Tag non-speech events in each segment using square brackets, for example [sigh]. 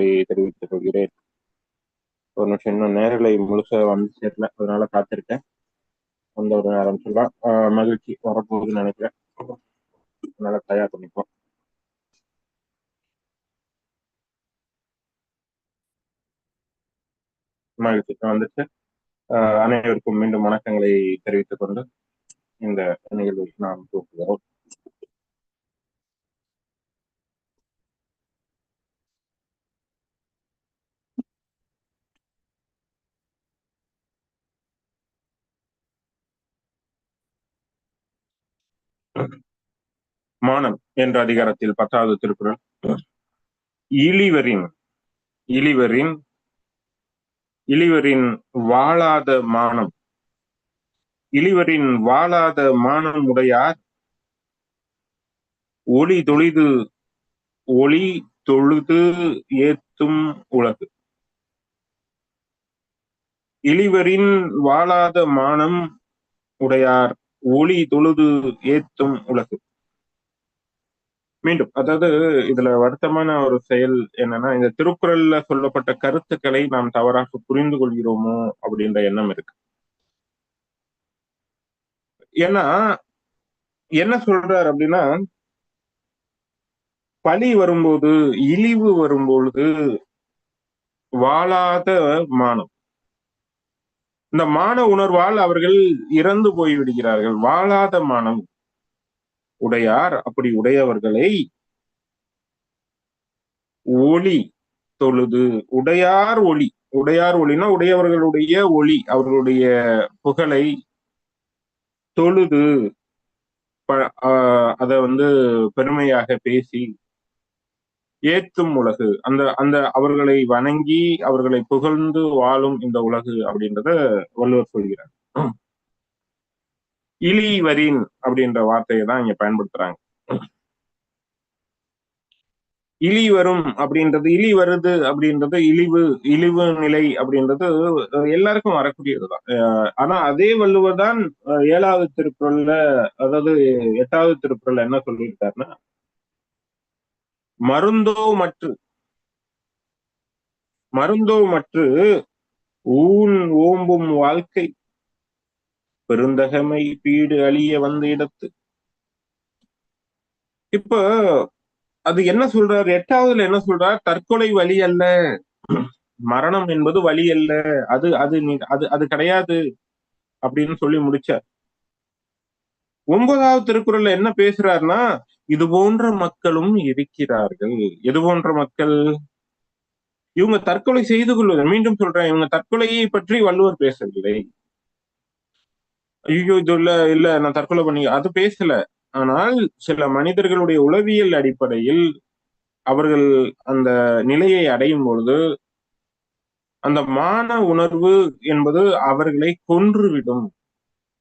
வரவேற்பை தெரிவித்துக் கொள்கிறேன். ஒரு நிமிஷம் இன்னும் நேரலை முழுசா வந்து சேரல. அதனால காத்திருக்கேன். அந்த ஒரு நேரம் சொல்லலாம் மகிழ்ச்சி வரப்போகுதுன்னு நினைக்கிறேன். அதனால தயார் பண்ணிப்போம். மகிழ்ச்சி. வந்துட்டு அனைவருக்கும் மீண்டும் வணக்கங்களை தெரிவித்துக் கொண்டு இந்த நிகழ்வுக்கு நாம் தூக்குகிறோம் மானம் என்ற அதிகாரத்தில் பத்தாவது திருக்குறள். இழிவரின் இழிவரின் இழிவரின் வாழாத மானம். இழிவரின் வாழாத மானம் உடையார். ஒளி தொழிது ஒளி தொழுது ஏத்தும் உலகு. இழிவரின் வாழாத மானம் உடையார். ஒளி தொழுது ஏத்தும் உலகு. மீண்டும் அதாவது இதுல வருத்தமான ஒரு செயல் என்னன்னா இந்த திருக்குறள்ல சொல்லப்பட்ட கருத்துக்களை நாம் தவறாக புரிந்து கொள்கிறோமோ அப்படின்ற எண்ணம் இருக்கு. ஏன்னா என்ன சொல்றார் அப்படின்னா பழி வரும்போது இழிவு வரும்பொழுது வாழாத மானம். இந்த மான உணர்வால் அவர்கள் இறந்து போய் விடுகிறார்கள். வாழாத மானம் உடையார் அப்படி உடையவர்களை ஒளி தொழுது. உடையார் ஒளி. உடையார் ஒளினா உடையவர்களுடைய ஒளி அவர்களுடைய புகழை தொழுது அத வந்து பெருமையாக பேசி ஏத்தும் உலகு. அந்த அந்த அவர்களை வணங்கி அவர்களை புகழ்ந்து வாழும் இந்த உலகு அப்படின்றத வள்ளுவர் சொல்கிறார். [clears throat] இழிவரின் அப்படின்ற வார்த்தையை தான் இங்க பயன்படுத்துறாங்க. [clears throat] இழி வரும் அப்படின்றது இழி வருது அப்படின்றது இழிவு இழிவு நிலை அப்படின்றது எல்லாருக்கும் வரக்கூடியதுதான் ஆனா அதே வள்ளுவர் தான் ஏழாவது திருக்குறள்ல அதாவது எட்டாவது திருக்குறள் என்ன சொல்லியிருக்காருன்னா மருந்தோ மற்று மருந்தோ மற்று ஊன் ஓம்பும் வாழ்க்கை பெருந்தகமை பீடு அழிய வந்த இடத்து. இப்ப அது என்ன சொல்றார்? எட்டாவதுல என்ன சொல்றார்? தற்கொலை வழி அல்ல. மரணம் என்பது வழி அல்ல. அது அது அது அது கிடையாது அப்படின்னு சொல்லி முடிச்சார். ஒன்பதாவது திருக்குறள்ல என்ன பேசுறாருன்னா இது போன்ற மக்களும் இருக்கிறார்கள். எது போன்ற மக்கள் இவங்க தற்கொலை செய்து கொள்வது மீண்டும் சொல்றேன் இவங்க தற்கொலையை பற்றி வள்ளுவர் பேசவில்லை. ஐயோ இது இல்ல இல்ல நான் தற்கொலை பண்ணி அது பேசல. ஆனால் சில மனிதர்களுடைய உளவியல் அடிப்படையில் அவர்கள் அந்த நிலையை அடையும் பொழுது அந்த மான உணர்வு என்பது அவர்களை கொன்றுவிடும்.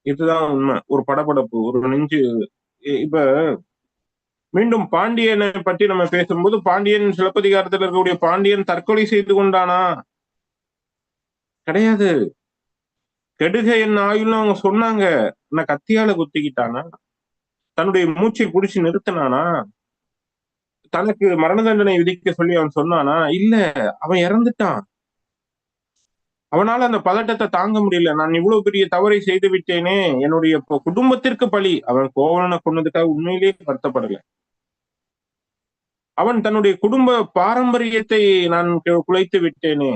இதுதான் உண்மை. ஒரு படபடப்பு ஒரு நெஞ்சு இப்ப மீண்டும் பாண்டியனை பற்றி நம்ம பேசும்போது பாண்டியன் சிலப்பதிகாரத்தில் இருக்கக்கூடிய பாண்டியன் தற்கொலை செய்து கொண்டானா? கிடையாது. கெடுக என்ன ஆயுள்னு அவங்க சொன்னாங்க. என்ன கத்தியால குத்திக்கிட்டானா? தன்னுடைய மூச்சை புடிச்சு நிறுத்தினானா? தனக்கு மரண தண்டனை விதிக்க சொல்லி அவன் சொன்னானா? இல்ல அவன் இறந்துட்டான். அவனால அந்த பதட்டத்தை தாங்க முடியல. நான் இவ்வளவு பெரிய தவறை செய்து விட்டேனே. என்னுடைய குடும்பத்திற்கு பழி. அவன் கோவலனை கொண்டதுக்காக உண்மையிலேயே வருத்தப்படலை. அவன் தன்னுடைய குடும்ப பாரம்பரியத்தை நான் குலைத்து விட்டேனே.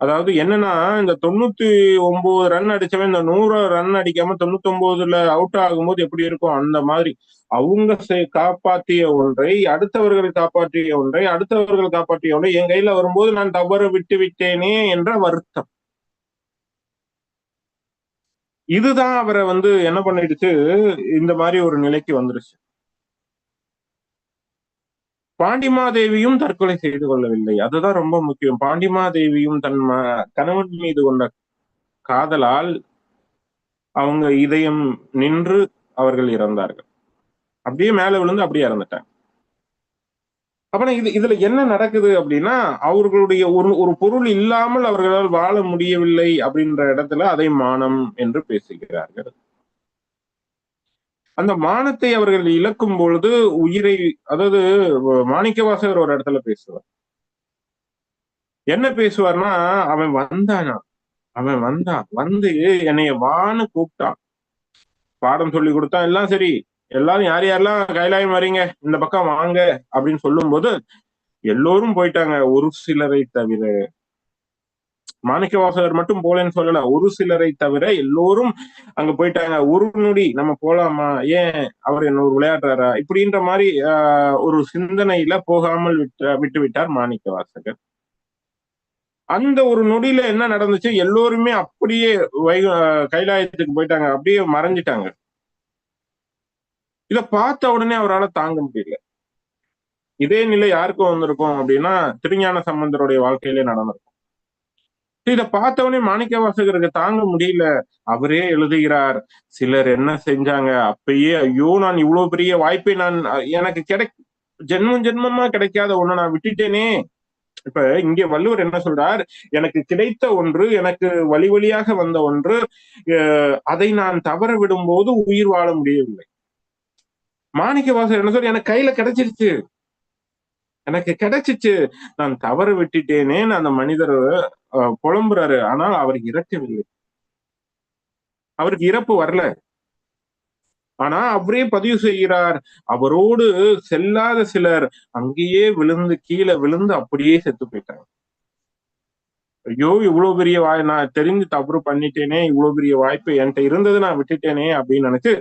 அதாவது என்னன்னா இந்த தொண்ணூத்தி ஒன்பது ரன் அடிச்சவன் இந்த நூறு ரன் அடிக்காம தொண்ணூத்தி ஒன்பதுல அவுட் ஆகும்போது எப்படி இருக்கும்? அந்த மாதிரி. அவங்க காப்பாற்றிய ஒன்றை அடுத்தவர்கள் காப்பாற்றிய ஒன்றை அடுத்தவர்கள் காப்பாற்றிய ஒன்றை என் கையில வரும்போது நான் தவறு விட்டு விட்டேனே என்ற வருத்தம். இதுதான் அவரை வந்து என்ன பண்ணிடுச்சு? இந்த மாதிரி ஒரு நிலைக்கு வந்துருச்சு. பாண்டிமாதேவியும் தற்கொலை செய்து கொள்ளவில்லை. அதுதான் ரொம்ப முக்கியம். பாண்டிமாதேவியும் தன் கணவன் மீது கொண்ட காதலால் அவங்க இதயம் நின்று அவர்கள் இறந்தார்கள். அப்படியே மேல விழுந்து அப்படியே இறந்துட்டாங்க. அப்ப இது இதுல என்ன நடக்குது அப்படின்னா அவர்களுடைய ஒரு ஒரு பொருள் இல்லாமல் அவர்களால் வாழ முடியவில்லை அப்படின்ற இடத்துல அதை மானம் என்று பேசுகிறார்கள். அந்த மானத்தை அவர்கள் இழக்கும் பொழுது உயிரை அதாவது மாணிக்கவாசகர் ஒரு இடத்துல பேசுவார். என்ன பேசுவார்னா அவன் வந்தானா? அவன் வந்தான் வந்து என்னைய வான்னு கூப்பிட்டான். பாடம் சொல்லி கொடுத்தான் எல்லாம் சரி. எல்லாரும் யார் யாரெல்லாம் கைலாயம் வரீங்க? இந்த பக்கம் வாங்க. அப்படின்னு சொல்லும் போது எல்லோரும் போயிட்டாங்க. ஒரு சிலரை தவிர மாணிக்க வாசகர் மட்டும் போலன்னு சொல்லல ஒரு சிலரை தவிர எல்லோரும் அங்க போயிட்டாங்க. ஒரு நொடி நம்ம போலாமா? ஏன் அவர் என்ன ஒரு விளையாடுறாரா? இப்படின்ற மாதிரி ஆஹ், ஒரு சிந்தனையில போகாமல் விட்டு விட்டு விட்டார் மாணிக்க வாசகர் அந்த ஒரு நொடியில என்ன நடந்துச்சு? எல்லோருமே அப்படியே வை கைலாயத்துக்கு போயிட்டாங்க. அப்படியே மறைஞ்சிட்டாங்க. இத பார்த்த உடனே அவரால் தாங்க முடியல. இதே நிலை யாருக்கும் வந்திருக்கும் அப்படின்னா திருஞான சம்பந்தருடைய வாழ்க்கையிலே நடந்திருக்கும். இத பார்த்தவனே மாணிக்க வாசகருக்கு தாங்க முடியல. அவரே எழுதுகிறார் சிலர் என்ன செஞ்சாங்க? அப்பயே ஐயோ நான் இவ்வளவு பெரிய வாய்ப்பை நான் எனக்கு கிடை ஜென்மம் ஜென்மமா கிடைக்காத ஒண்ணு நான் விட்டுட்டேனே. இப்ப இங்க வள்ளுவர் என்ன சொல்றார்? எனக்கு கிடைத்த ஒன்று எனக்கு வழி வழியாக வந்த ஒன்று அஹ், அதை நான் தவற விடும் போது உயிர் வாழ முடியவில்லை. மாணிக்க வாசகர் என்ன சொல்ற எனக்கு கையில கிடைச்சிருச்சு. எனக்கு கிடைச்சிச்சு. நான் தவறு விட்டுட்டேனேன்னு அந்த மனிதர் புலம்புறாரு. ஆனால் அவர் இறக்கவில்லை. அவருக்கு இறப்பு வரல. ஆனா அவரே பதிவு செய்கிறார். அவரோடு செல்லாத சிலர் அங்கேயே விழுந்து கீழே விழுந்து அப்படியே செத்து போயிட்டாங்க. ஐயோ இவ்வளவு பெரிய வாய் நான் தெரிஞ்சு தவறு பண்ணிட்டேனே இவ்வளவு பெரிய வாய்ப்பு என்கிட்ட இருந்தது நான் விட்டுட்டேனே அப்படின்னு நினைச்சு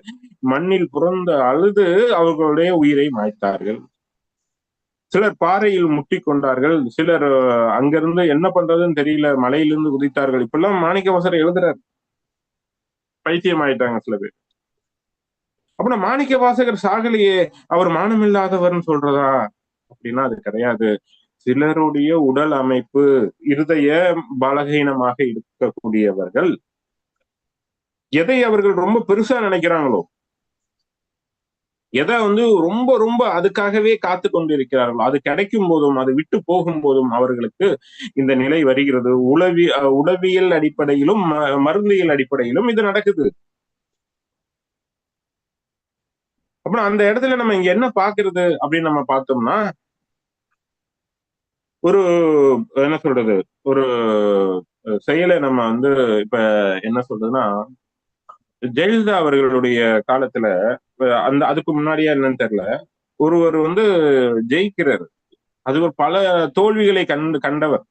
மண்ணில் புறந்த அழுது அவர்களுடைய உயிரை மாய்த்தார்கள். சிலர் பாறையில் முட்டி கொண்டார்கள். சிலர் அங்கிருந்து என்ன பண்றதுன்னு தெரியல. மலையிலிருந்து குதித்தார்கள். இப்பெல்லாம் மாணிக்க வாசகர் எழுதுறாரு. பைத்தியம் ஆயிட்டாங்க சில பேர். அப்படின்னா மாணிக்க வாசகர் சாகலையே அவர் மானமில்லாதவர்னு சொல்றதா? அப்படின்னா அது கிடையாது. சிலருடைய உடல் அமைப்பு இருதய பலகீனமாக இருக்கக்கூடியவர்கள். எதை அவர்கள் ரொம்ப பெருசா நினைக்கிறாங்களோ எதை வந்து ரொம்ப ரொம்ப அதுக்காகவே காத்து கொண்டிருக்கிறார்களோ அது கிடைக்கும் போதும் அது விட்டு போகும் போதும் அவர்களுக்கு இந்த நிலை வருகிறது. உளவி உளவியல் அடிப்படையிலும் மருந்தியல் அடிப்படையிலும் இது நடக்குது. அப்புறம் அந்த இடத்துல நம்ம இங்க என்ன பாக்குறது அப்படின்னு நம்ம பார்த்தோம்னா ஒரு என்ன சொல்றது? ஒரு செயலை நம்ம வந்து இப்ப என்ன சொல்றதுன்னா ஜெயலலிதா அவர்களுடைய காலத்துல அந்த அதுக்கு முன்னாடியா என்னன்னு தெரியல. ஒருவர் வந்து ஜெயிக்கிறார். அது ஒரு பல தோல்விகளை கண்டு கண்டவர்.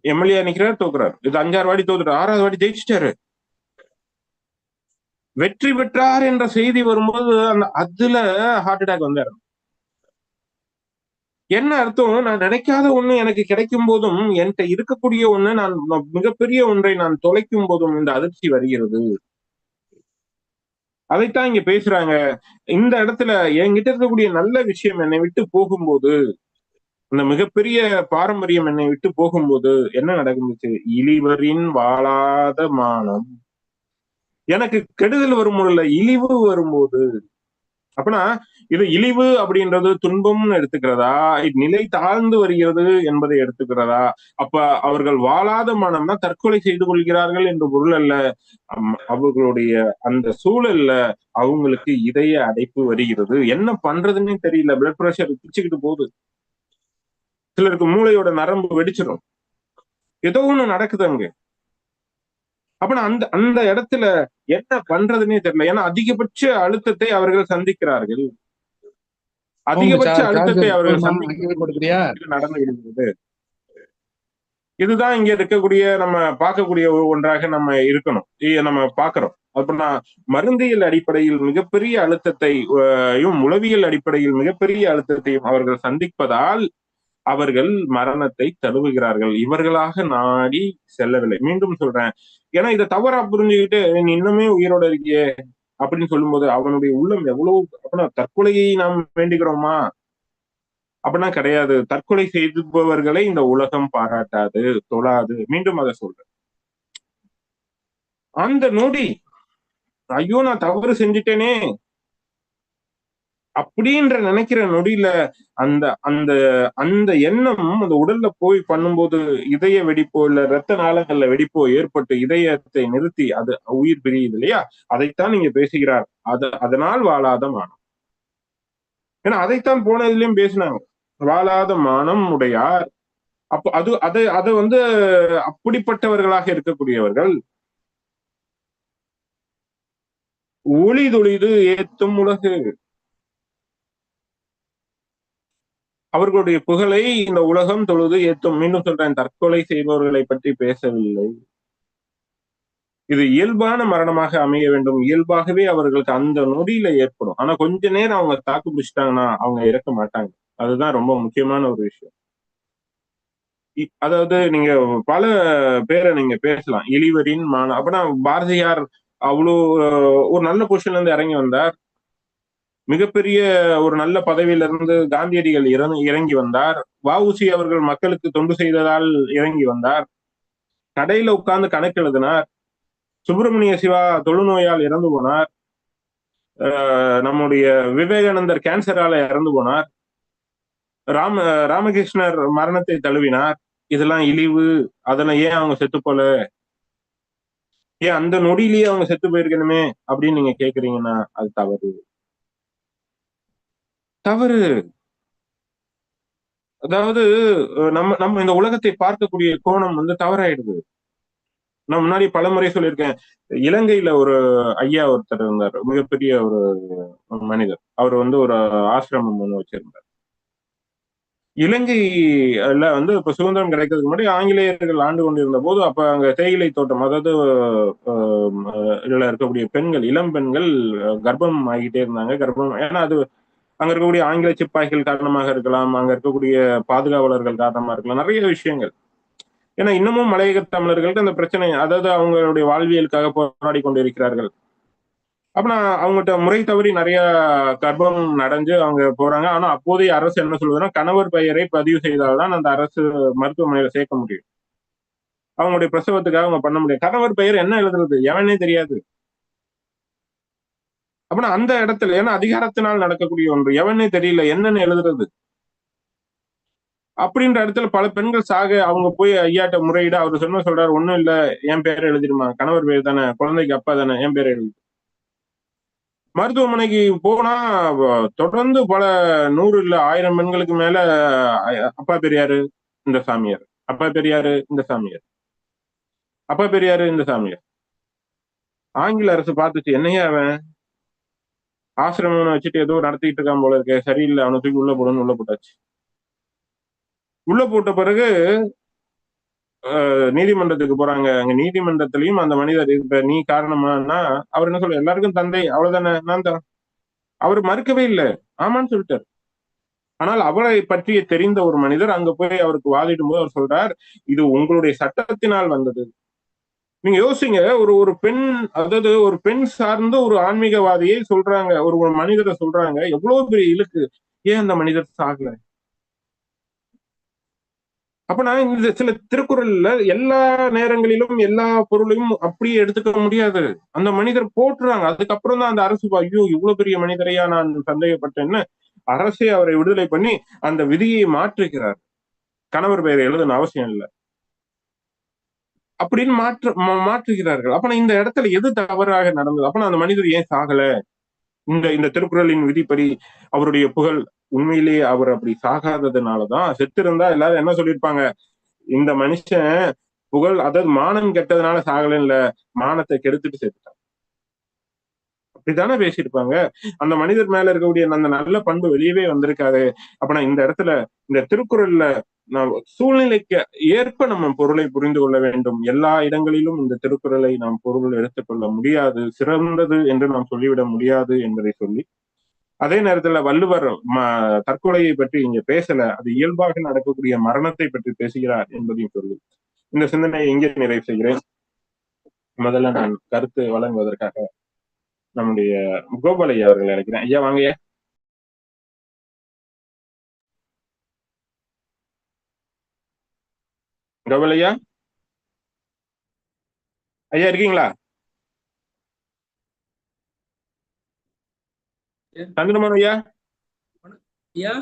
எம்எல்ஏ நிக்கிறார் தோக்குறார். இது அஞ்சாறு வாட்டி தோத்துட்டு ஆறாவது வாடி ஜெயிச்சிட்டாரு. வெற்றி பெற்றார் என்ற செய்தி வரும்போது அந்த அதுல ஹார்ட் அட்டாக் வந்தாரு. என்ன அர்த்தம்? நான் நினைக்காத ஒண்ணு எனக்கு கிடைக்கும் போதும் என்கிட்ட இருக்கக்கூடிய ஒண்ணு நான் மிகப்பெரிய ஒன்றை நான் தொலைக்கும் போதும் இந்த அதிர்ச்சி வருகிறது. அதைத்தான் இங்க பேசுறாங்க. இந்த இடத்துல என்கிட்ட இருக்கக்கூடிய நல்ல விஷயம் என்னை விட்டு போகும்போது அந்த மிகப்பெரிய பாரம்பரியம் என்னை விட்டு போகும்போது என்ன நடந்துச்சு இழிவரின் வாழாத மானம். எனக்கு கெடுதல் வரும் இழிவு வரும்போது அப்பனா இது இழிவு அப்படின்றது துன்பம்னு எடுத்துக்கிறதா? நிலை தாழ்ந்து வருகிறது என்பதை எடுத்துக்கிறதா? அப்ப அவர்கள் வாழாத மனம்னா தற்கொலை செய்து கொள்கிறார்கள் என்று பொருள் அல்ல. அவர்களுடைய அந்த சூழல்ல அவங்களுக்கு இதய அடைப்பு வருகிறது. என்ன பண்றதுன்னே தெரியல. பிளட் பிரஷர் பிச்சுக்கிட்டு போகுது. சிலருக்கு மூளையோட நரம்பு வெடிச்சிடும் ஏதோ ஒண்ணு நடக்குது அங்க. அப்ப அந்த அந்த இடத்துல என்ன பண்றதுன்னே தெரியல. ஏன்னா அதிகபட்ச அழுத்தத்தை அவர்கள் சந்திக்கிறார்கள். அதிகபட்ச அழுத்தத்தை அவர்கள் நடந்து விடுகிறது இதுதான் இங்க இருக்கக்கூடிய நம்ம பார்க்கக்கூடிய ஒன்றாக நம்ம இருக்கணும். நம்ம பார்க்கிறோம். அப்படின்னா மருந்தியல் அடிப்படையில் மிகப்பெரிய அழுத்தத்தை அஹ், யும் உளவியல் அடிப்படையில் மிகப்பெரிய அழுத்தத்தையும் அவர்கள் சந்திப்பதால் அவர்கள் மரணத்தை தழுவுகிறார்கள். இவர்களாக நாடி செல்லவில்லை. மீண்டும் சொல்றேன். ஏன்னா இதை தவறா புரிஞ்சுக்கிட்டு நீ இன்னுமே உயிரோட இருக்கியே. அப்படின்னு சொல்லும்போது அவனுடைய உள்ளம் எவ்வளவு அப்படின்னா தற்கொலையை நாம் வேண்டுகிறோமா? அப்படின்னா கிடையாது. தற்கொலை செய்துபவர்களை இந்த உலகம் பாராட்டாது தொழாது. மீண்டும் அதை சொல்றேன். அந்த நொடி ஐயோ நான் தவறு செஞ்சுட்டேனே. அப்படின்ற நினைக்கிற நொடியில அந்த அந்த அந்த எண்ணம் அந்த உடல்ல போய் பண்ணும்போது இதய வெடிப்போ இல்ல ரத்த நாளங்கள்ல வெடிப்போ ஏற்பட்டு இதயத்தை நிறுத்தி அது உயிர் பிரியுது இல்லையா? அதைத்தான் நீங்க பேசுகிறார். அது அதனால் வாழாத மானம். ஏன்னா அதைத்தான் போன இதுலயும் பேசினாங்க. வாழாத மானம் உடையார். அப்போ அது அது அது வந்து அப்படிப்பட்டவர்களாக இருக்கக்கூடியவர்கள் ஒளிதொழிது ஏத்தும் உலகு. அவர்களுடைய புகழை இந்த உலகம் தொழுது ஏத்தும். மீண்டும் சொல்றேன் தற்கொலை செய்பவர்களை பற்றி பேசவில்லை. இது இயல்பான மரணமாக அமைய வேண்டும். இயல்பாகவே அவர்களுக்கு அந்த நொடியில ஏற்படும். ஆனா கொஞ்ச நேரம் அவங்க தாக்கு பிடிச்சிட்டாங்கன்னா அவங்க இறக்க மாட்டாங்க. அதுதான் ரொம்ப முக்கியமான ஒரு விஷயம். அதாவது நீங்க பல பேரை நீங்க பேசலாம். இழிவரின் மான அப்பனா பாரதியார் அவ்வளோ ஒரு நல்ல பொசிஷன்ல இருந்து இறங்கி வந்தார். மிகப்பெரிய ஒரு நல்ல பதவியில இருந்து காந்தியடிகள் இறங்கி இறங்கி வந்தார். வஉசி அவர்கள் மக்களுக்கு தொண்டு செய்ததால் இறங்கி வந்தார். கடையில உட்கார்ந்து கணக்கு எழுதினார். சுப்பிரமணிய சிவா தொழுநோயால் இறந்து போனார். நம்முடைய விவேகானந்தர் கேன்சரால இறந்து போனார். ராம ராமகிருஷ்ணர் மரணத்தை தழுவினார். இதெல்லாம் இழிவு. அதெல்லாம் ஏன் அவங்க செத்து போல? ஏன் அந்த நொடியிலேயே அவங்க செத்து போயிருக்கணுமே அப்படின்னு நீங்க கேக்குறீங்கன்னா அது தவறு. தவறு. அதாவது நம்ம நம்ம இந்த உலகத்தை பார்க்கக்கூடிய கோணம் வந்து தவறாயிடுது. நான் முன்னாடி பலமுறை சொல்லியிருக்கேன். இலங்கையில ஒரு ஐயா ஒருத்தர் இருந்தார். மிகப்பெரிய ஒரு மனிதர். அவர் வந்து ஒரு ஆசிரமம் ஒண்ணு வச்சிருந்தார். இலங்கைல வந்து இப்ப சுதந்திரம் கிடைக்கிறதுக்கு முன்னாடி ஆங்கிலேயர்கள் ஆண்டு கொண்டிருந்த போது அப்ப அங்க தேயிலை தோட்டம் அதாவது இதுல இருக்கக்கூடிய பெண்கள் இளம் பெண்கள் கர்ப்பம் ஆகிட்டே இருந்தாங்க. கர்ப்பம் ஏன்னா அது அங்க இருக்கக்கூடிய ஆங்கில சிப்பாய்கள் காரணமாக இருக்கலாம் அங்க இருக்கக்கூடிய பாதுகாவலர்கள் காரணமா இருக்கலாம் நிறைய விஷயங்கள். ஏன்னா இன்னமும் மலையக தமிழர்களுக்கு அந்த பிரச்சனை அதாவது அவங்களுடைய வாழ்வியலுக்காக போராடி கொண்டிருக்கிறார்கள். அப்ப நான் அவங்ககிட்ட முறை தவறி நிறைய கர்ப்பம் நடைஞ்சு அவங்க போறாங்க. ஆனா அப்போதைய அரசு என்ன சொல்லுதுன்னா கணவர் பெயரை பதிவு செய்தால்தான் அந்த அரசு மருத்துவமனையில சேர்க்க முடியும். அவங்களுடைய பிரசவத்துக்காக அவங்க பண்ண முடியும். கணவர் பெயர் என்ன எழுதுறது? எவனே தெரியாது. அப்படின்னா அந்த இடத்துல ஏன்னா அதிகாரத்தினால் நடக்கக்கூடிய ஒன்று. எவனே தெரியல என்னன்னு எழுதுறது. அப்படின்ற இடத்துல பல பெண்கள் சாக அவங்க போய் ஐயாட்ட முறையிட அவர் சொன்ன சொல்றாரு ஒண்ணும் இல்ல என் பேர் எழுதிருமா கணவர் பேர் தானே குழந்தைக்கு அப்பா தானே என் பேர் எழுதி. மருத்துவமனைக்கு போனா தொடர்ந்து பல நூறு இல்ல ஆயிரம் பெண்களுக்கு மேல அப்பா பெரியாரு இந்த சாமியார். அப்பா பெரியாரு இந்த சாமியார். அப்பா பெரியாரு இந்த சாமியார். ஆங்கில அரசு பார்த்துச்சு என்னையா அவன்? ஆசிரமம் வச்சுட்டு ஏதோ நடத்திட்டு இருக்கான் போல இருக்க. சரியில்லை அவனை தூக்கி உள்ள போடணும்னு உள்ள போட்டாச்சு. உள்ள போட்ட பிறகு அஹ், நீதிமன்றத்துக்கு போறாங்க. அங்க நீதிமன்றத்திலையும் அந்த மனிதர் இப்ப நீ காரணமானா அவர் என்ன சொல்ல எல்லாருக்கும் தந்தை அவ்வளவுதானே நான் தான். அவர் மறுக்கவே இல்லை. ஆமான்னு சொல்லிட்டார். ஆனால் அவரை பற்றி தெரிந்த ஒரு மனிதர் அங்க போய் அவருக்கு வாதிடும் போது அவர் சொல்றார் இது உங்களுடைய சட்டத்தினால் வந்தது. நீங்க யோசிங்க ஒரு ஒரு பெண் அதாவது ஒரு பெண் சார்ந்த ஒரு ஆன்மீகவாதியை சொல்றாங்க ஒரு ஒரு மனிதரை சொல்றாங்க எவ்வளவு பெரிய இழுக்கு. ஏன் அந்த மனிதர் சாகல? அப்ப நான் இந்த சில திருக்குறள்ல எல்லா நேரங்களிலும் எல்லா பொருளையும் அப்படியே எடுத்துக்க முடியாது. அந்த மனிதர் போட்டுறாங்க அதுக்கப்புறம் தான் அந்த அரசு ஐயோ இவ்வளவு பெரிய மனிதரையா நான் சந்தேகப்பட்டேன்னு அரசே அவரை விடுதலை பண்ணி அந்த விதியை மாற்றுகிறார். கணவர் பெயரை எழுதணும் அவசியம் இல்லை. அப்படின்னு மாற்று மா- மாற்றுகிறார்கள். அப்ப இந்த இடத்துல எது தவறாக நடந்தது? அப்ப அந்த மனிதர் ஏன் சாகல? இந்த இந்த திருக்குறளின் விதிப்படி அவருடைய புகழ் உண்மையிலேயே அவர் அப்படி சாகாததுனாலதான் செத்திருந்தா எல்லாரும் என்ன சொல்லியிருப்பாங்க? இந்த மனுஷன் புகழ் அதாவது மானம் கெட்டதுனால சாகலன்னு இல்ல மானத்தை கெடுத்துட்டு செத்துட்டான். அப்படித்தானே பேசியிருப்பாங்க? அந்த மனிதர் மேல இருக்கக்கூடிய அந்த நல்ல பண்பு வெளியவே வந்திருக்காது. அப்ப நான் இந்த இடத்துல இந்த திருக்குறள்ல சூழ்நிலைக்கு ஏற்ப நம்ம பொருளை புரிந்து கொள்ள வேண்டும். எல்லா இடங்களிலும் இந்த திருக்குறளை நாம் பொருள் எடுத்துக்கொள்ள முடியாது. சிறந்தது என்று நாம் சொல்லிவிட முடியாது என்பதை சொல்லி அதே நேரத்துல வள்ளுவர் ம- தற்கொலையை பற்றி இங்க பேசல. அது இயல்பாக நடக்கக்கூடிய மரணத்தை பற்றி பேசுகிறார் என்பதையும் சொல்லி இந்த சிந்தனையை இங்கே நிறைவு செய்கிறேன். முதல்ல நான் கருத்து வழங்குவதற்காக நம்முடைய கோபாலையா அவர்கள் நினைக்கிறேன் ஐயா வாங்க ஐயா. இருக்கீங்களா? சந்திரமோகன் ஐயா? ஐயா?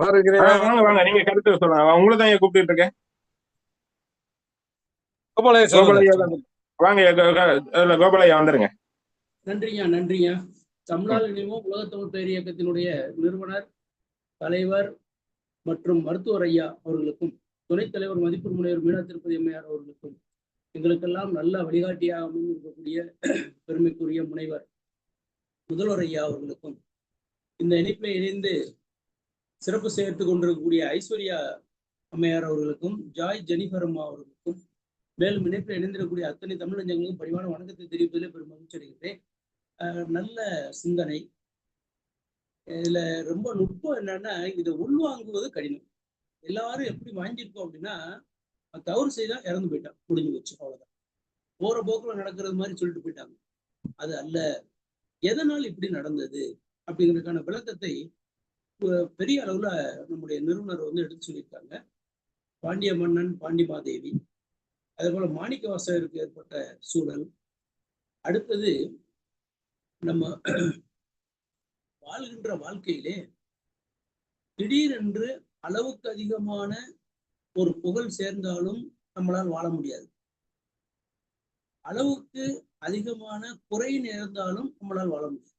வாங்க வாங்க. நீங்க கருத்து சொல்லுங்க. உங்களை தான் கூப்பிட்டு இருக்கேன். வாங்க கோபாலையா வந்துருங்க. நன்றிங்க நன்றிங்க தமிழால் இணைவோம் உலகத்தமிழ் பேர் இயக்கத்தினுடைய நிறுவனர் தலைவர் மற்றும் மருத்துவர் ஐயா அவர்களுக்கும் துணைத் தலைவர் மதிப்பு முனைவர் மீனா திருப்பதி அம்மையார் அவர்களுக்கும் எங்களுக்கெல்லாம் நல்ல வழிகாட்டியாக இருக்கக்கூடிய பெருமைக்குரிய முனைவர் முதல்வர் ஐயா அவர்களுக்கும் இந்த இணைப்பில் இணைந்து சிறப்பு சேர்த்து கொண்டிருக்கக்கூடிய ஐஸ்வர்யா அம்மையார் அவர்களுக்கும் ஜாய் ஜெனிஃபர் அம்மா அவர்களுக்கும் மேலும் இணைப்பில் இணைந்திருக்கக்கூடிய அத்தனை தமிழஞ்சங்களுக்கும் பணிவான வணக்கத்தை தெரிவிப்பதிலே பெரும் மகிழ்ச்சி அடைகிறேன் நல்ல சிந்தனை. இதுல ரொம்ப நுட்பம் என்னன்னா இதை உள்வாங்குவது கடினம். எல்லாரும் எப்படி வாங்கியிருக்கோம் அப்படின்னா தவறு செய்தா இறந்து போயிட்டான் முடிஞ்சு வச்சு அவ்வளவுதான். போற போக்குல நடக்கிறது மாதிரி சொல்லிட்டு போயிட்டாங்க. அது அல்ல. எதனால் இப்படி நடந்தது அப்படிங்கிறதுக்கான விளக்கத்தை பெரிய அளவுல நம்முடைய நிறுவனர் வந்து எடுத்து சொல்லியிருக்காங்க. பாண்டிய மன்னன் பாண்டிமாதேவி அதே போல மாணிக்க வாசகருக்கு ஏற்பட்ட சூழல். அடுத்தது நம்ம [clears throat] வாழ்கின்ற வாழ்க்கையிலே திடீரென்று அளவுக்கு அதிகமான ஒரு புகழ் சேர்ந்தாலும் நம்மளால் வாழ முடியாது. அளவுக்கு அதிகமான குறை நேர்ந்தாலும் நம்மளால் வாழ முடியாது.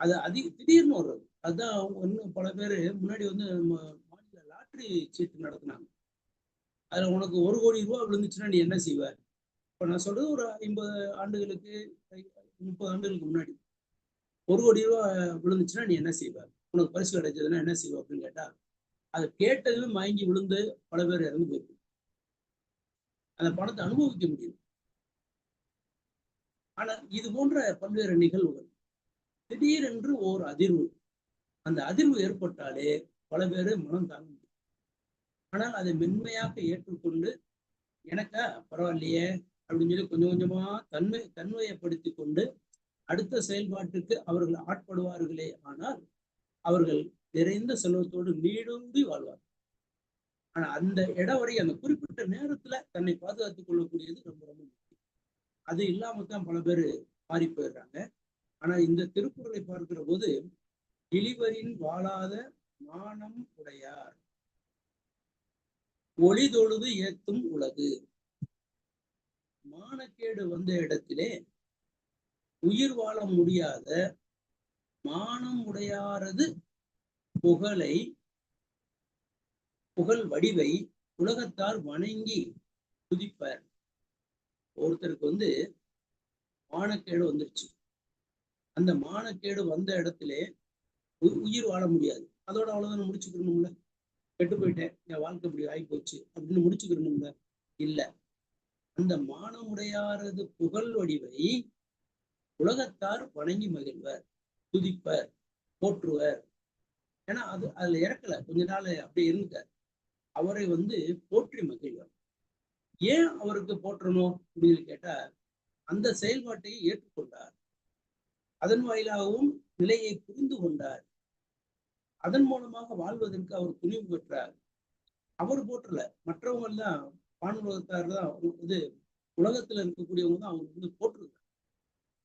அது அதிக திடீர்னு வர்றது. அதுதான் இன்னும் பல பேர் முன்னாடி வந்து நம்ம மாநில லாட்ரி சீட்டு நடத்தினாங்க. அதுல உனக்கு ஒரு கோடி ரூபா விழுந்துச்சுன்னா நீ என்ன செய்வ? இப்ப நான் சொல்றது ஒரு ஐம்பது ஆண்டுகளுக்கு முப்பது ஆண்டுகளுக்கு முன்னாடி. ஒரு கோடி ரூபா விழுந்துச்சுன்னா நீ என்ன செய்வ? உனக்கு பரிசு கிடைச்சதுன்னா என்ன செய்வோம் அப்படின்னு கேட்டா அதை கேட்டதுமே மயங்கி விழுந்து பல பேர் இறந்து போயிருக்கு அந்த பணத்தை அனுபவிக்க முடியும் ஆனா இது போன்ற பல்வேறு நிகழ்வுகள் திடீரென்று ஓர் அதிர்வு. அந்த அதிர்வு ஏற்பட்டாலே பல பேர் மனம் தாங்க முடியும் ஆனால் அதை மென்மையாக ஏற்றுக்கொண்டு எனக்கா பரவாயில்லையே அப்படின்னு சொல்லி கொஞ்சம் கொஞ்சமா தன்மை தன்மையப்படுத்தி கொண்டு அடுத்த செயல்பாட்டுக்கு அவர்கள் ஆட்படுவார்களே ஆனால் அவர்கள் நிறைந்த செல்வத்தோடு நீடூடி வாழ்வார் ஆனா அந்த இடம் வரை அந்த குறிப்பிட்ட நேரத்துல தன்னை பாதுகாத்துக் கொள்ளக்கூடியது ரொம்ப ரொம்ப முக்கியம். அது இல்லாம தான் பல பேர் மாறி போயிடுறாங்க. ஆனா இந்த திருக்குறளை பார்க்கிற போது இழிவரின் வாழாத மானம் உடையார். ஒளிதொழுது ஏத்தும் உலகு. மானக்கேடு வந்த இடத்திலே உயிர் வாழ முடியாத மானம் உடையாரது புகழை புகழ் வடிவை உலகத்தார் வணங்கி துதிப்பார். ஒருத்தருக்கு வந்து மானக்கேடு வந்துருச்சு. அந்த மானக்கேடு வந்த இடத்துல உயிர் வாழ முடியாது. அதோட அவ்வளவுதான் முடிச்சுக்கணும்ல கெட்டு போயிட்டேன். என் வாழ்க்கை இப்படி ஆகி போச்சு அப்படின்னு முடிச்சுக்கணும்ல இல்ல. அந்த மானமுடையாரது புகழ் வடிவை உலகத்தார் வணங்கி மகிழ்வர். துதிப்பர் போற்றுவர். ஏன்னா அது அதுல இறக்கல. கொஞ்ச நாள் அப்படியே இருந்துட்டார். அவரை வந்து போற்றி மகிழ்வர். ஏன் அவருக்கு போற்றணும் அப்படின்னு கேட்டா அந்த செயல்பாட்டை ஏற்றுக்கொண்டார். அதன் வாயிலாகவும் நிலையை புரிந்து கொண்டார். அதன் மூலமாக வாழ்வதற்கு அவர் துணிவு பெற்றார். அவர் போற்றல. மற்றவங்க எல்லாம் வானுலகத்தார் தான். இது உலகத்துல இருக்கக்கூடியவங்க தான். அவங்க வந்து போற்றுறாங்க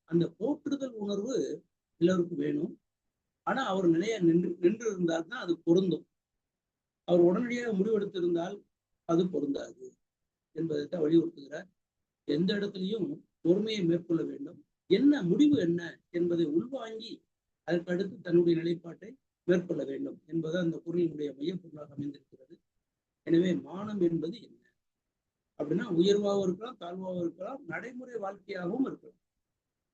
அந்த போற்றுதல் உணர்வு எல்லோருக்கும் வேணும். ஆனா அவர் நிலைய நின்று நின்று இருந்தால் தான் அது பொருந்தும். அவர் உடனடியாக முடிவெடுத்திருந்தால் அது பொருந்தாது என்பதை தான் வலியுறுத்துகிறார். எந்த இடத்துலையும் பொறுமையை மேற்கொள்ள வேண்டும். என்ன முடிவு என்ன என்பதை உள்வாங்கி அதற்கு அடுத்து தன்னுடைய நிலைப்பாட்டை மேற்கொள்ள வேண்டும் என்பது அந்த குரலினுடைய மையப்பொருளாக அமைந்திருக்கிறது. எனவே மானம் என்பது என்ன? அப்படின்னா உயர்வாகவும் இருக்கலாம் தாழ்வாகவும் இருக்கலாம் நடைமுறை வாழ்க்கையாகவும் இருக்கலாம்.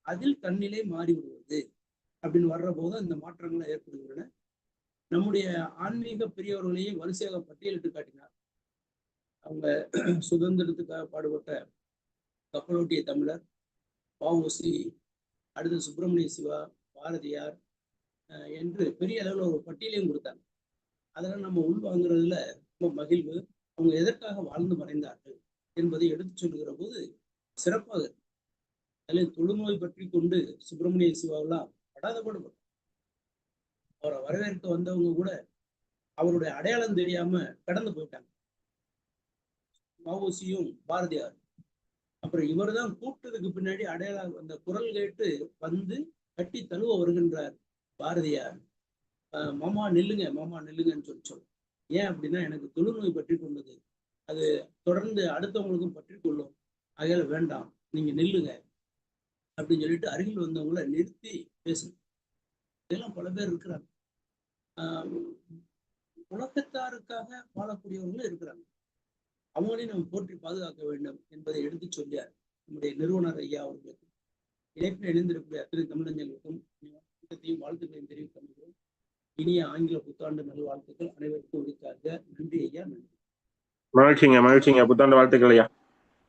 அதில் தன்னிலை மாறிவிடுவது. அப்படின்னு வர்ற போது இந்த மாற்றங்கள் ஏற்படுகின்றன. நம்முடைய ஆன்மீக பெரியவர்களையும் வரிசையாக பட்டியலிட்டு காட்டினார். அவங்க சுதந்திரத்துக்காக பாடுபட்ட கப்பலோட்டிய தமிழர் வஉசி அடுத்து சுப்பிரமணிய சிவா பாரதியார் என்று பெரிய அளவில் ஒரு பட்டியலையும் கொடுத்தாங்க. அதெல்லாம் நம்ம உள்வாங்கிறதுல ரொம்ப மகிழ்வு. அவங்க எதற்காக வாழ்ந்து மறைந்தார்கள் என்பதை எடுத்து சொல்லுகிற போது சிறப்பாக அதில் தொழுநோய் பற்றி கொண்டு சுப்பிரமணிய சிவாவெல்லாம் படாத பாடுபட்டார் அவரை வரவேற்க வந்தவங்க கூட அவருடைய அடையாளம் தெரியாம கடந்து போயிட்டாங்க. மாவோசியும் பாரதியார் அப்புறம் இவர் தான் கூப்பிட்டதுக்கு பின்னாடி அடையாளம் அந்த குரல் கேட்டு வந்து கட்டி தழுவ வருகின்றார் பாரதியார். மாமா நில்லுங்க மாமா நில்லுங்கன்னு சொல்லி சொல்லும் ஏன் அப்படின்னா எனக்கு தொழுநோய் பற்றி கொண்டது அது தொடர்ந்து அடுத்தவங்களுக்கும் பற்றி கொள்ளும் ஆகையால வேண்டாம் நீங்க நில்லுங்க. அப்படின்னு சொல்லிட்டு அருகில் வந்தவங்கள நிறுத்தி பேசணும் இதெல்லாம் பல பேர் இருக்கிறாங்க. உலகத்தாருக்காக வாழக்கூடியவர்களும் இருக்கிறாங்க. அவங்களையும் நம்ம போற்றி பாதுகாக்க வேண்டும் என்பதை எடுத்து சொல்லியார் நம்முடைய நிறுவனர் ஐயா அவர்களுக்கு இணைப்பில் இணைந்திருக்கக்கூடிய அத்தனை தமிழஞ்சங்களுக்கும் வணக்கத்தையும் வாழ்த்துக்களையும் தெரிவிக்க முடியும் இனிய ஆங்கில புத்தாண்டு நல்வாழ்த்துக்கள் அனைவருக்கும் உரித்தாங்க நன்றி ஐயா நன்றி. மகிழ்ச்சிங்க மகிழ்ச்சிங்க. புத்தாண்டு வாழ்த்துக்கள் ஐயா.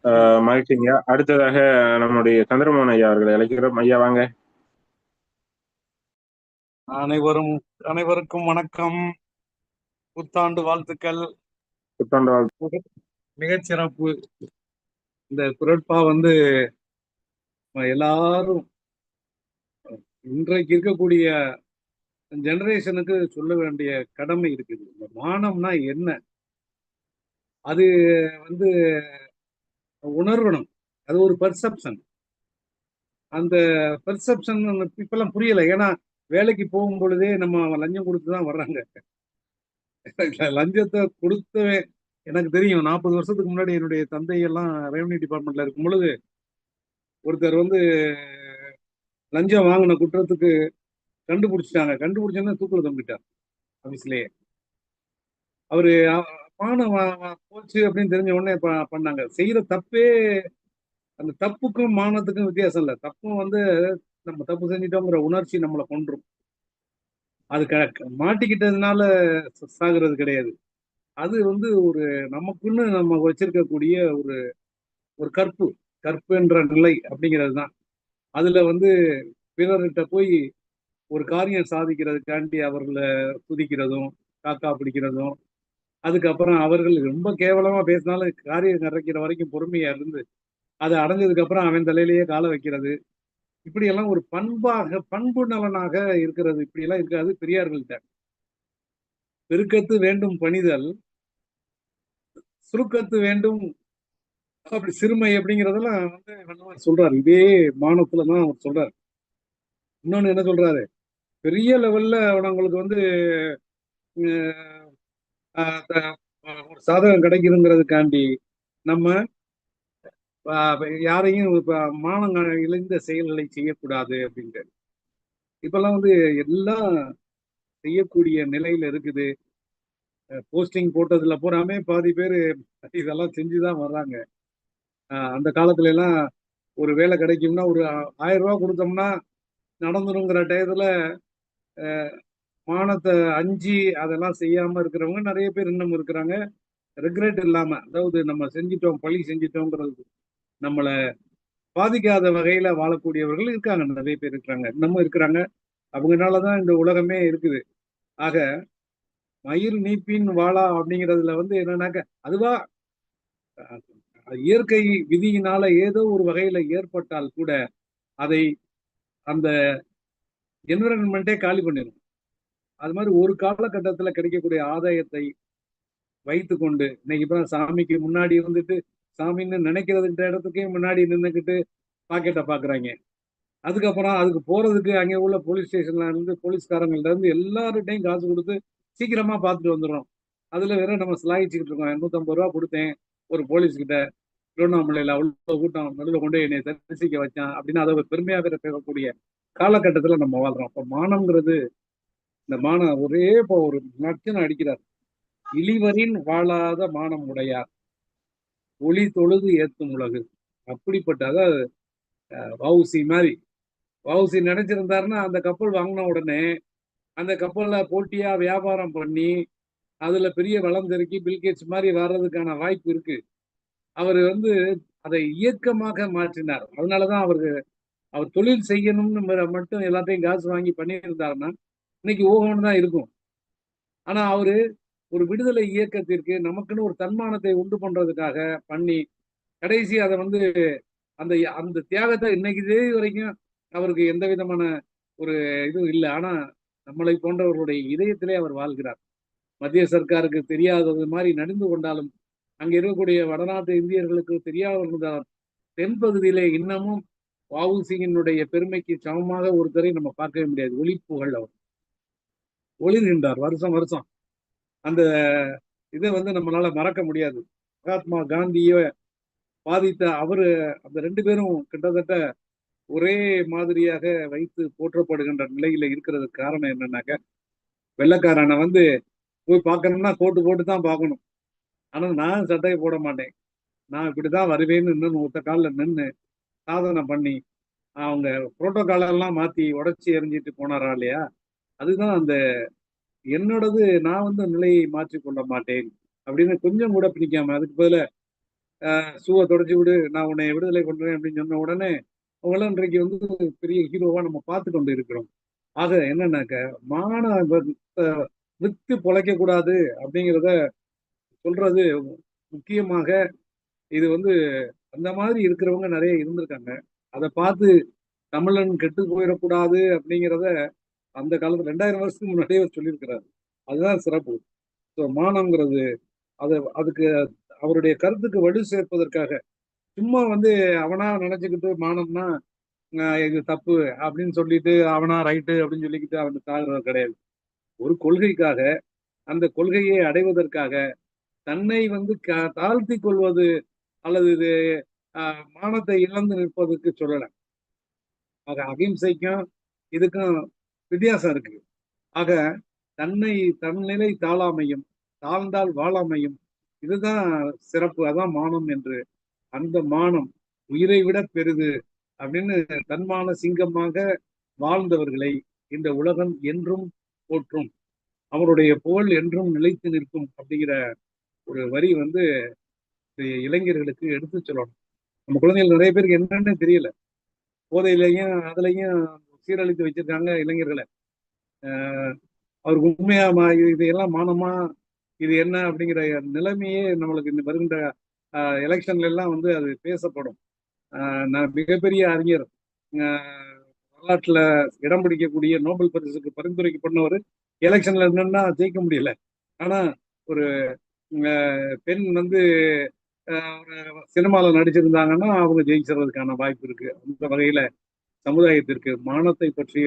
ஆஹ் மகிழ்ச்சிங்க. அடுத்ததாக நம்முடைய சந்திரமோகன் ஐயா அவர்களை அழைக்கிறோம். ஐயா வாங்க. அனைவரும் அனைவருக்கும் வணக்கம். புத்தாண்டு வாழ்த்துக்கள். புத்தாண்டு வாழ்த்து. மிகச்சிறப்பு. இந்த குரட்பா வந்து எல்லாரும் இன்றைக்கு இருக்கக்கூடிய ஜெனரேஷனுக்கு சொல்ல வேண்டிய கடமை இருக்குது. இந்த மானம்னா என்ன? அது வந்து உணர்வணும். அது ஒரு பர்செப்ஷன் அந்த பர்செப்ஷன் இப்பெல்லாம் புரியல. ஏன்னா வேலைக்கு போகும் பொழுதே நம்ம லஞ்சம் கொடுத்து தான் வர்றாங்க. [laughs] லஞ்சத்தை கொடுத்தவே எனக்கு தெரியும் நாற்பது வருஷத்துக்கு முன்னாடி என்னுடைய தந்தையெல்லாம் ரெவன்யூ டிபார்ட்மெண்ட்ல இருக்கும் பொழுது ஒருத்தர் வந்து லஞ்சம் வாங்கின குற்றத்துக்கு கண்டுபிடிச்சிட்டாங்க. கண்டுபிடிச்சோன்னா தூக்கில் தம்பிட்டார் ஆஃபீஸ்லேயே அவரு மானம் போச்சு அப்படின்னு தெரிஞ்ச உடனே பண்ணாங்க. செய்யற தப்பே அந்த தப்புக்கும் மானத்துக்கும் வித்தியாசம் இல்லை. தப்பும் வந்து நம்ம தப்பு செஞ்சிட்டோங்கிற உணர்ச்சி நம்மளை கொன்றும். அது க மாட்டிக்கிட்டதுனால சாகிறது கிடையாது. அது வந்து ஒரு நமக்குன்னு நம்ம வச்சிருக்கக்கூடிய ஒரு ஒரு கற்பு. கற்பு என்ற நிலை அப்படிங்கிறது தான். அதுல வந்து பிறர்கிட்ட போய் ஒரு காரியம் சாதிக்கிறதுக்காண்டி அவர்களை துதிக்கிறதும் காக்கா பிடிக்கிறதும் அதுக்கப்புறம் அவர்கள் ரொம்ப கேவலமா பேசினாலும் காரியம் நிறைக்கிற வரைக்கும் பொறுமையா இருந்து அதை அடைஞ்சதுக்கு அப்புறம் அவன் தலையிலேயே காலை வைக்கிறது. இப்படியெல்லாம் ஒரு பண்பாக பண்பு நலனாக இருக்கிறது. இப்படியெல்லாம் இருக்காது பெரியார்கள்ட்ட. பெருக்கத்து வேண்டும் பணிதல் சுருக்கத்து வேண்டும் அப்படி சிறுமை அப்படிங்கிறதெல்லாம் வந்து வள்ளுவர் சொல்றாரு. இதே மானத்துல தான் அவர் சொல்றாரு. இன்னொன்னு என்ன சொல்றாரு? பெரிய லெவல்ல அவங்களுக்கு வந்து ஒரு சாதகம் கிடைக்குதுங்கிறதுக்காண்டி நம்ம யாரையும் இப்போ மானம் இழந்த செயல்களை செய்யக்கூடாது அப்படின்ட்டு இப்பெல்லாம் வந்து எல்லாம் செய்யக்கூடிய நிலையில இருக்குது. போஸ்டிங் போட்டதுல பூராமே பாதி பேர் இதெல்லாம் செஞ்சுதான் வர்றாங்க. அந்த காலத்துல எல்லாம் ஒரு வேலை கிடைக்கும்னா ஒரு ஆயிரம் ரூபா கொடுத்தோம்னா நடந்துருங்கிற டயத்துல மானத்தை அஞ்சு அதெல்லாம் செய்யாம இருக்கிறவங்க நிறைய பேர் இன்னும் இருக்கிறாங்க. ரெக்ரெட் இல்லாம அதாவது நம்ம செஞ்சிட்டோம் பழி செஞ்சிட்டோங்கிறது நம்மளை பாதிக்காத வகையில வாழக்கூடியவர்கள் இருக்காங்க நிறைய பேர் இருக்கிறாங்க. இன்னமும் இருக்கிறாங்க. அவங்கனாலதான் இந்த உலகமே இருக்குது. ஆக மயிர் நீப்பின் வாழா அப்படிங்கிறதுல வந்து என்னன்னாக்க அதுவா இயற்கை விதியினால ஏதோ ஒரு வகையில ஏற்பட்டால் கூட அதை அந்த என்விரான்மெண்ட்டே காலி பண்ணிடும் அது மாதிரி ஒரு காலகட்டத்துல கிடைக்கக்கூடிய ஆதாயத்தை வைத்துக்கொண்டு இன்னைக்கு இப்ப சாமிக்கு முன்னாடி வந்துட்டு சாமின்னு நினைக்கிறதுன்ற இடத்துக்கே முன்னாடி நின்றுக்கிட்டு பாக்கெட்டை பாக்குறாங்க. அதுக்கப்புறம் அதுக்கு போறதுக்கு அங்கே உள்ள போலீஸ் ஸ்டேஷன்ல இருந்து போலீஸ்காரங்கள்ட்ட இருந்து எல்லார்கிட்டையும் காசு கொடுத்து சீக்கிரமா பார்த்துட்டு வந்துடுறோம். அதுல வேற நம்ம சிலாயிச்சுக்கிட்டு இருக்கோம். நூத்தம்பது ரூபா கொடுத்தேன். ஒரு போலீஸ் கிட்ட திருவண்ணாமலையில அவ்வளவு கூட்டம் நடுவில் கொண்டு என்னை தரிசிக்க வச்சான். அப்படின்னு அதை ஒரு பெருமையாக பேசக்கூடிய காலகட்டத்துல நம்ம வாழ்றோம். அப்ப மானம்ங்கிறது இந்த மானம் ஒரே இப்போ ஒரு நச்சுன்னு அடிக்கிறார். இழிவரின் வாழாத மானம் உடையார். ஒளி தொழுது ஏத்தும் உலகு. அப்படிப்பட்ட அதாவது வவுசி மாதிரி. வவுசி நினைச்சிருந்தாருன்னா அந்த கப்பல் வாங்கின உடனே அந்த கப்பலில் போட்டியா வியாபாரம் பண்ணி அதுல பெரிய வளம் தெருக்கி பில்கேட்ஸ் மாதிரி வர்றதுக்கான வாய்ப்பு இருக்கு. அவர் வந்து அதை இயக்கமாக மாற்றினார். அதனாலதான் அவருக்கு அவர் தொழில் செய்யணும்னு மட்டும் எல்லாத்தையும் காசு வாங்கி பண்ணியிருந்தாருன்னா இன்னைக்கு ஓகோன்னு தான் இருக்கும். ஆனா அவரு ஒரு விடுதலை இயக்கத்திற்கு நமக்குன்னு ஒரு தன்மானத்தை உண்டு பண்றதுக்காக பண்ணி கடைசி அதை வந்து அந்த அந்த தியாகத்தை இன்னைக்கு தேதி வரைக்கும் அவருக்கு எந்த விதமான ஒரு இதுவும் இல்லை. ஆனா நம்மளை போன்றவர்களுடைய இதயத்திலே அவர் வாழ்கிறார். மத்திய சர்க்காருக்கு தெரியாதது மாதிரி நடந்து கொண்டாலும் அங்க இருக்கக்கூடிய வடநாட்டு இந்தியர்களுக்கு தெரியாத தென்பகுதியிலே இன்னமும் வஉசியினுடைய பெருமைக்கு சமமாக ஒருத்தரை நம்ம பார்க்கவே முடியாது. ஒளிப்புகழ் அவர். ஒளி நின்றார் வருஷம் வருஷம். அந்த இதை வந்து நம்மளால மறக்க முடியாது. மகாத்மா காந்திய பாதித்த அவரு அந்த ரெண்டு பேரும் கிட்டத்தட்ட ஒரே மாதிரியாக வைத்து போற்றப்படுகின்ற நிலையில இருக்கிறதுக்கு காரணம் என்னன்னாக்க வெள்ளக்காரனை வந்து போய் பார்க்கணும்னா கோட்டு போட்டு தான் பார்க்கணும். ஆனா நான் சட்டையை போட மாட்டேன். நான் இப்படிதான் வருவேன்னு இன்னும் ஒத்த காலில் நின்று சாதனை பண்ணி அவங்க புரோட்டோகாலெல்லாம் மாத்தி உடச்சி எறிஞ்சிட்டு போனாரா இல்லையா? அதுதான் அந்த என்னோடது நான் வந்து நிலையை மாற்றிக்கொள்ள மாட்டேன் அப்படின்னு கொஞ்சம் கூட பிடிக்காம அதுக்கு பதில சூவை தொடச்சி விடு நான் உன்னை விடுதலை பண்றேன் அப்படின்னு சொன்ன உடனே அவங்களாம் இன்றைக்கு வந்து பெரிய ஹீரோவா நம்ம பார்த்து கொண்டு இருக்கிறோம். ஆக என்னன்னாக்க மான வித்து பொழைக்க கூடாது அப்படிங்கிறத சொல்றது முக்கியமாக இது வந்து அந்த மாதிரி இருக்கிறவங்க நிறைய இருந்திருக்காங்க. அதை பார்த்து தமிழன் கெட்டு போயிடக்கூடாது அப்படிங்கிறத அந்த காலத்துல ரெண்டாயிரம் வருஷத்துக்கு முன்னாடியே சொல்லியிருக்கிறாரு. அதுதான் சிறப்பு. ஸோ மானம்ங்கிறது அது அதுக்கு அவருடைய கருத்துக்கு வலு சேர்ப்பதற்காக சும்மா வந்து அவனா நினைச்சுக்கிட்டு மானம்னா இது தப்பு அப்படின்னு சொல்லிட்டு அவனா ரைட்டு அப்படின்னு சொல்லிக்கிட்டு அவன் தாழ்றது கிடையாது. ஒரு கொள்கைக்காக அந்த கொள்கையை அடைவதற்காக தன்னை வந்து க- தாழ்த்தி கொள்வது அல்லது இது ஆஹ், மானத்தை இழந்து நிற்பதற்கு சொல்லல. ஆக அகிம்சைக்கும் இதுக்கும் வித்தியாசம் இருக்கு ஆக தன்னை தன்னிலை தாளாமையும் தாழ்ந்தால் வாழாமையும் இதுதான் சிறப்பு அதான் மானம் என்று. அந்த மானம் உயிரை விட பெரிது அப்படின்னு தன்மான சிங்கமாக வாழ்ந்தவர்களை இந்த உலகம் என்றும் போற்றும். அவருடைய புகழ் என்றும் நிலைத்து நிற்கும் அப்படிங்கிற ஒரு வரி வந்து இளைஞர்களுக்கு எடுத்து சொல்லணும். நம்ம குழந்தைகள் நிறைய பேருக்கு என்னன்னு தெரியல. போதையிலையும் அதுலயும் சீரழித்து வச்சிருக்காங்க இளைஞர்களை. ஆஹ் அவருக்கு உண்மையா இது இதையெல்லாம் மானமா இது என்ன அப்படிங்கிற நிலைமையே நம்மளுக்கு இந்த வருகின்ற எலெக்ஷன்ல எல்லாம் வந்து அது பேசப்படும். ஆஹ் நான் மிகப்பெரிய அறிஞர். ஆஹ் வரலாற்றுல இடம் பிடிக்கக்கூடிய நோபல் பரிசுக்கு பரிந்துரைக்கப்பட்டவர் எலெக்ஷன்ல என்னன்னா ஜெயிக்க முடியல. ஆனா ஒரு பெண் வந்து ஆஹ் ஒரு சினிமால நடிச்சிருந்தாங்கன்னா அவங்க ஜெயிச்சிடுறதுக்கான வாய்ப்பு இருக்கு. அந்த வகையில சமுதாயத்திற்கு மானத்தை பற்றிய